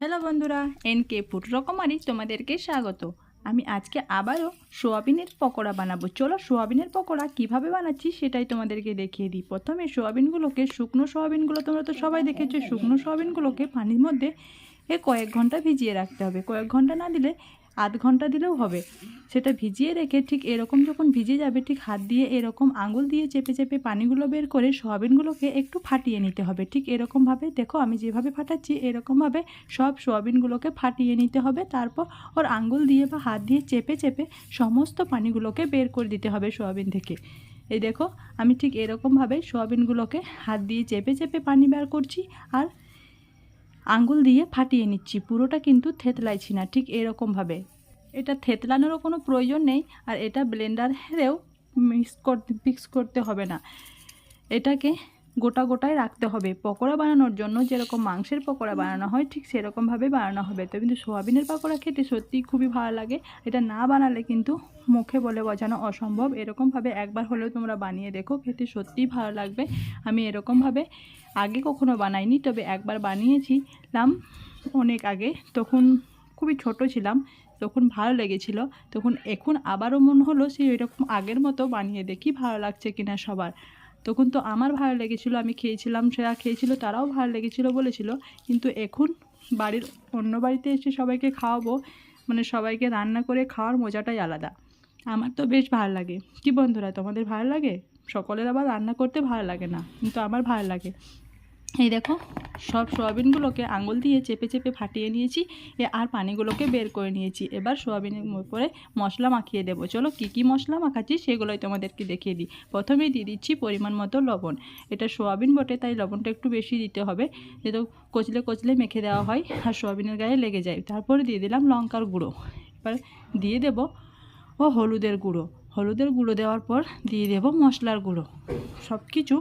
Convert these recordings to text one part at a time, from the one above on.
Hello বন্ধুরা N K food রকমারি তোমাদেরকে স্বাগত। আমি আজকে আবারও সোয়াবিনের পকোড়া বানাবো। চলো সোয়াবিনের পকোড়া কীভাবে বানাচ্ছি সেটাই তোমাদেরকে দেখিয়ে দিই। প্রথমে সোয়াবিনগুলোকে, শুকনো সোয়াবিনগুলো তোমরা তো সবাই দেখেছ, শুকনো সোয়াবিনগুলোকে পানির মধ্যে এ কয়েক ঘণ্টা ভিজিয়ে রাখতে হবে। কয়েক ঘণ্টা না দিলে আধ ঘণ্টা দিলেও হবে। সেটা ভিজিয়ে রেখে ঠিক এরকম যখন ভিজে যাবে, ঠিক হাত দিয়ে এরকম আঙুল দিয়ে চেপে চেপে পানিগুলো বের করে সোয়াবিনগুলোকে একটু ফাটিয়ে নিতে হবে। ঠিক এরকমভাবে দেখো আমি যেভাবে ফাটাচ্ছি, এরকমভাবে সব সোয়াবিনগুলোকে ফাটিয়ে নিতে হবে। তারপর ওর আঙুল দিয়ে বা হাত দিয়ে চেপে চেপে সমস্ত পানিগুলোকে বের করে দিতে হবে সোয়াবিন থেকে। এই দেখো, আমি ঠিক এরকমভাবে সোয়াবিনগুলোকে হাত দিয়ে চেপে চেপে পানি বের করছি আর আঙ্গুল দিয়ে ফাটিয়ে নিচ্ছি। পুরোটা কিন্তু থেতলাইছি না, ঠিক এরকমভাবে। এটা থেতলানোরও কোনো প্রয়োজন নেই আর এটা ব্লেন্ডারেও মিক্স করতে মিক্স করতে হবে না। এটাকে গোটা গোটায় রাখতে হবে। পকোড়া বানানোর জন্য যেরকম মাংসের পকোড়া বানানো হয়, ঠিক সেরকমভাবে বানানো হবে। তো কিন্তু সোয়াবিনের পকোড়া খেতে সত্যিই খুবই ভালো লাগে। এটা না বানালে কিন্তু মুখে বলে বোঝানো অসম্ভব। এরকমভাবে একবার হলেও তোমরা বানিয়ে দেখো, খেতে সত্যিই ভালো লাগবে। আমি এরকমভাবে আগে কখনো বানাইনি, তবে একবার বানিয়েছিলাম অনেক আগে। তখন খুবই ছোট ছিলাম, তখন ভালো লেগেছিল। তখন এখন আবারও মন হলো সেই এরকম আগের মতো বানিয়ে দেখি, ভালো লাগছে কিনা সবার। তখন তো আমার ভালো লেগেছিল, আমি খেয়েছিলাম, সেরা খেয়েছিল, তারাও ভালো লেগেছিল বলেছিল। কিন্তু এখন বাড়ির অন্য বাড়িতে এসে সবাইকে খাওয়াবো মানে সবাইকে রান্না করে খাওয়ার মজাটাই আলাদা। আমার তো বেশ ভালো লাগে। কি বন্ধুরা, তোমাদের ভালো লাগে? সকলের আবার রান্না করতে ভালো লাগে না, কিন্তু আমার ভালো লাগে। এই দেখো, সব সোয়াবিনগুলোকে আঙুল দিয়ে চেপে চেপে ফাটিয়ে নিয়েছি আর পানিগুলোকে বের করে নিয়েছি। এবার সোয়াবিনের উপরে মশলা মাখিয়ে দেবো। চলো কী কী মশলা মাখাচ্ছি সেগুলোই তোমাদেরকে দেখিয়ে দিই। প্রথমেই দিয়ে দিচ্ছি পরিমাণ মতো লবণ। এটা সোয়াবিন বটে, তাই লবণটা একটু বেশি দিতে হবে। যেহেতু কচলে কচলে মেখে দেওয়া হয় আর সোয়াবিনের গায়ে লেগে যায়। তারপরে দিয়ে দিলাম লঙ্কার গুঁড়ো। এবার দিয়ে দেবো ও হলুদের গুঁড়ো। হলুদের গুঁড়ো দেওয়ার পর দিয়ে দেবো মশলার গুঁড়ো। সব কিছু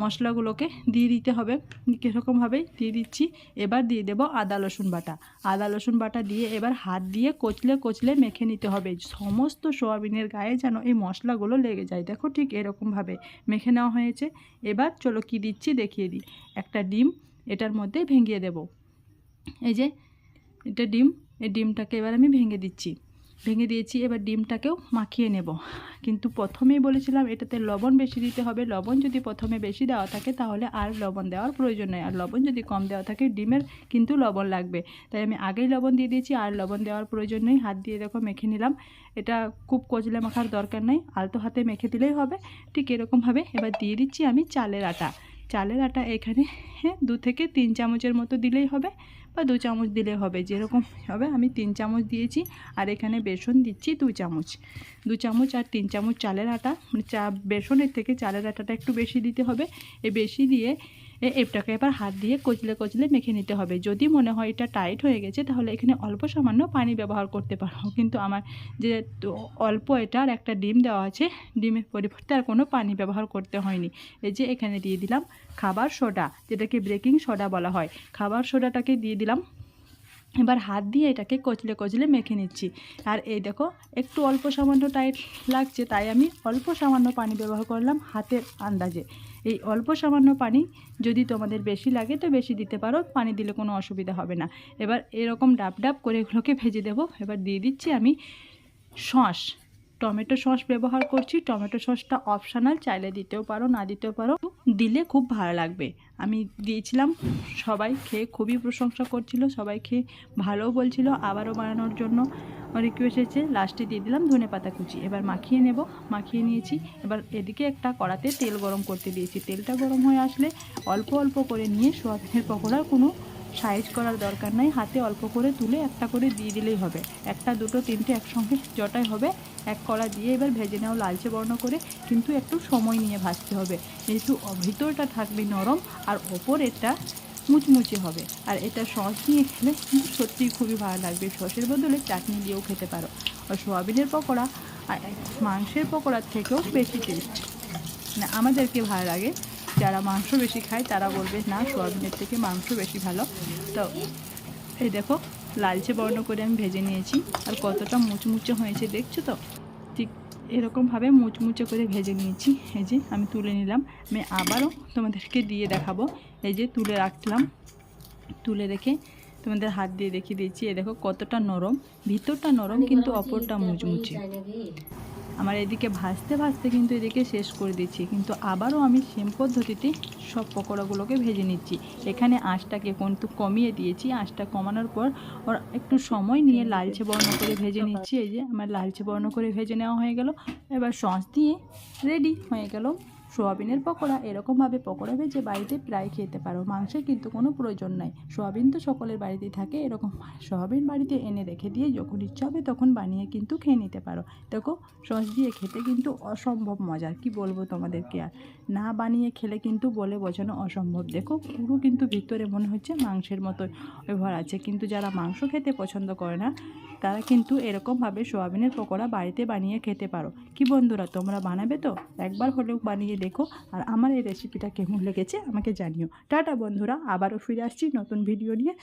মশলাগুলোকে দিয়ে দিতে হবে। কীরকমভাবে? দিয়ে দিচ্ছি। এবার দিয়ে দেবো আদা, রসুন বাটা। আদা, রসুন বাটা দিয়ে এবার হাত দিয়ে কচলে কচলে মেখে নিতে হবে। সমস্ত সোয়াবিনের গায়ে যেন এই মশলাগুলো লেগে যায়। দেখো ঠিক এরকমভাবে মেখে নেওয়া হয়েছে। এবার চলো কি দিচ্ছি দেখিয়ে দিই। একটা ডিম এটার মধ্যে ভেঙিয়ে দেব। এই যে, এটা ডিম, এই ডিমটাকে এবার আমি ভেঙে দিচ্ছি। ভেঙে দিয়েছি, এবার ডিমটাকেও মাখিয়ে নেব। কিন্তু প্রথমেই বলেছিলাম এটাতে লবণ বেশি দিতে হবে। লবণ যদি প্রথমে বেশি দেওয়া থাকে তাহলে আর লবণ দেওয়ার প্রয়োজন নেই। আর লবণ যদি কম দেওয়া থাকে ডিমের কিন্তু লবণ লাগবে। তাই আমি আগেই লবণ দিয়ে দিয়েছি, আর লবণ দেওয়ার প্রয়োজন নেই। হাত দিয়ে দেখো মেখে নিলাম। এটা খুব কচলে মাখার দরকার নেই। আলতো হাতে মেখে দিলেই হবে। ঠিক এরকমভাবে এবার দিয়ে দিচ্ছি আমি চালের আটা। চালের আটা এখানে হ্যাঁ দু থেকে তিন চামচের মতো দিলেই হবে। বা দু চামচ দিলে হবে, যেরকম হবে আমি তিন চামচ দিয়েছি আর এখানে বেসন দিচ্ছি দু চামচ। দু চামচ আর তিন চামচ চালের আটা মানে চা, বেসনের থেকে চালের আটাটা একটু বেশি দিতে হবে। এ বেশি দিয়ে এ- এটাকে এবার হাত দিয়ে কচলে কচলে মেখে নিতে হবে। যদি মনে হয় এটা টাইট হয়ে গেছে, তাহলে এখানে অল্প সামান্য পানি ব্যবহার করতে পারো। কিন্তু আমার যে অল্প এটা আর একটা ডিম দেওয়া আছে, ডিমের পরিবর্তে আর কোনো পানি ব্যবহার করতে হয়নি। এই যে এখানে দিয়ে দিলাম খাবার সোডা, যেটাকে ব্রেকিং সোডা বলা হয়। খাবার সোডাটাকে দিয়ে দিলাম। এবার হাত দিয়ে এটাকে কচলে কচলে মেখে নিচ্ছি। আর এই দেখো, একটু অল্প সামান্য টাইট লাগছে, তাই আমি অল্প সামান্য পানি ব্যবহার করলাম হাতের আন্দাজে। এই অল্প সামান্য পানি যদি তোমাদের বেশি লাগে তো বেশি দিতে পারো, পানি দিলে কোনো অসুবিধা হবে না। এবার এরকম ডাব ডাব করে এগুলোকে ভেজে দেবো। এবার দিয়ে দিচ্ছি আমি সস। টমেটো সস ব্যবহার করছি। টমেটো সসটা অপশনাল চাইলে দিতেও পারো, না দিতেও পারো। দিলে খুব ভালো লাগবে। আমি দিয়েছিলাম, সবাই খেয়ে খুবই প্রশংসা করছিল, সবাই খেয়ে ভালোও বলছিল, আবারও বানানোর জন্য রিকোয়েস্ট এসেছে। লাস্টে দিয়ে দিলাম ধনে পাতা কুচি। এবার মাখিয়ে নেব, মাখিয়ে নিয়েছি। এবার এদিকে একটা কড়াতে তেল গরম করতে দিয়েছি। তেলটা গরম হয়ে আসলে অল্প অল্প করে নিয়ে সোয়াবিনের পকোড়ার কোনো সাইজ করার দরকার নাই, হাতে অল্প করে তুলে একটা করে দিয়ে দিলেই হবে। একটা, দুটো, তিনটে একসঙ্গে জটাই হবে। এক কড়া দিয়ে এবার ভেজে নাও লালচে বর্ণ করে, কিন্তু একটু সময় নিয়ে ভাজতে হবে। যেহেতু ভিতরটা থাকবে নরম আর ওপরেরটা মুচমুচে হবে। আর এটা সস নিয়ে খেলে কিন্তু সত্যিই খুবই ভালো লাগবে। সসের বদলে চাটনি দিয়েও খেতে পারো। আর সোয়াবিনের পকোড়া আর মাংসের পকোড়ার থেকেও বেশি টেস্ট আমাদেরকে ভালো লাগে। যারা মাংস বেশি খায় তারা বলবে না সোয়াবিনের থেকে মাংস বেশি ভালো। তো এই দেখো লালচে বর্ণ করে আমি ভেজে নিয়েছি। আর কতটা মুচমুচে হয়েছে দেখছ তো? ঠিক এরকমভাবে মুচমুচে করে ভেজে নিয়েছি। এই যে আমি তুলে নিলাম। আমি আবারও তোমাদেরকে দিয়ে দেখাবো। এই যে তুলে রাখলাম। তুলে রেখে তোমাদের হাত দিয়ে দেখিয়ে দিয়েছি। এ দেখো কতটা নরম। ভিতরটা নরম কিন্তু অপরটা মুচমুচে। আমার এদিকে ভাজতে ভাজতে কিন্তু এদিকে শেষ করে দিচ্ছি। কিন্তু আবারও আমি সেম পদ্ধতিতে সব পকোড়াগুলোকে ভেজে নিচ্ছি। এখানে আঁচটাকে কিন্তু কমিয়ে দিয়েছি। আঁচটা কমানোর পর ওর একটু সময় নিয়ে লালচে বর্ণ করে ভেজে নিচ্ছি। এই যে আমার লালচে বর্ণ করে ভেজে নেওয়া হয়ে গেল। এবার সস দিয়ে রেডি হয়ে গেল। সোয়াবিনের পকোড়া এরকমভাবে পকোড়া ভেজে বাড়িতে প্রায় খেতে পারো। মাংসের কিন্তু কোনো প্রয়োজন নাই। সোয়াবিন তো সকলের বাড়িতেই থাকে। এরকম সোয়াবিন বাড়িতে এনে রেখে দিয়ে যখন ইচ্ছা হবে তখন বানিয়ে কিন্তু খেয়ে নিতে পারো। দেখো, সস দিয়ে খেতে কিন্তু অসম্ভব মজার কি বলব তোমাদেরকে আর? না বানিয়ে খেলে কিন্তু বলে বোঝানো অসম্ভব। দেখো, পুরো কিন্তু ভিতরে মনে হচ্ছে মাংসের মতো ব্যবহার আছে। কিন্তু যারা মাংস খেতে পছন্দ করে না, তারা কিন্তু এরকমভাবে সোয়াবিনের পকোড়া বাড়িতে বানিয়ে খেতে পারো। কি বন্ধুরা, তোমরা বানাবে তো? একবার হলেও বানিয়ে দেখো আর আমার এই রেসিপিটা কেমন লেগেছে আমাকে জানিও। টাটা বন্ধুরা, আবারও ফিরে আসছি নতুন ভিডিও নিয়ে।